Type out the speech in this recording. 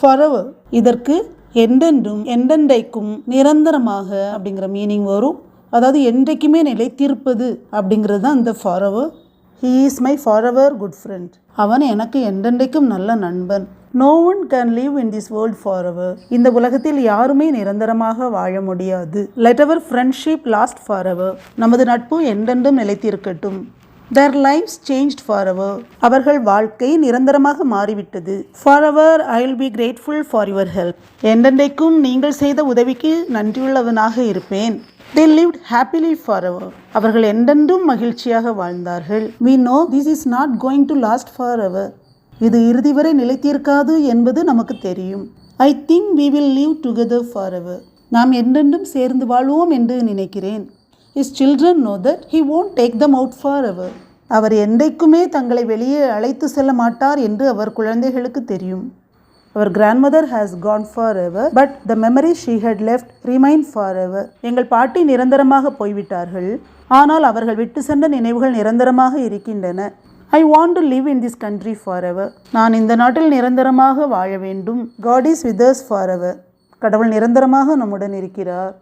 ஃபரவர் இதற்கு என்றென்றும் என்றென்றைக்கும் நிரந்தரமாக அப்படிங்கிற மீனிங் வரும். அதாவது என்றைக்குமே நிலைத்திருப்பது அப்படிங்கிறது தான் அந்த forever. He is my forever good friend அவன் எனக்கு என்றென்றைக்கும் நல்ல நண்பன். No one can leave in this world forever இந்த உலகத்தில் யாருமே நிரந்தரமாக வாழ முடியாது. Let our friendship last forever நமது நட்பு என்றென்றும் நிலைத்திருக்கட்டும். Their their change forever அவர்கள் வாழ்க்கை நிரந்தரமாக மாறிவிட்டது. Forever I will be grateful for your help என்றென்றைக்கும் நீங்கள் செய்த உதவிக்கு நன்றியுள்ளவனாக இருப்பேன். They lived happily forever அவர்கள் என்றென்றும் மகிழ்ச்சியாக வாழ்ந்தார்கள். We know this is not going to last forever இது இறுதி வரை நிலைத்திருக்காது என்பது நமக்கு தெரியும். I think we will leave together forever நாம் என்றென்றும் சேர்ந்து வாழ்வோம் என்று நினைக்கிறேன். His children know that he won't take them out forever என்றைக்குமே தங்களை வெளியே அழைத்து செல்ல மாட்டார் என்று அவர் குழந்தைகளுக்கு தெரியும். Our grandmother has gone forever but the memory she had left remain forever எங்கள் பாட்டி நிரந்தரமாக போய்விட்டார்கள். ஆனால் அவர்கள் விட்டு சென்ற நினைவுகள் நிரந்தரமாக இருக்கின்றன. I want to live in this country forever நான் இந்த நாட்டில் நிரந்தரமாக வாழ வேண்டும். God is with us forever கடவுள் நிரந்தரமாக நம்முடன் இருக்கிறார்.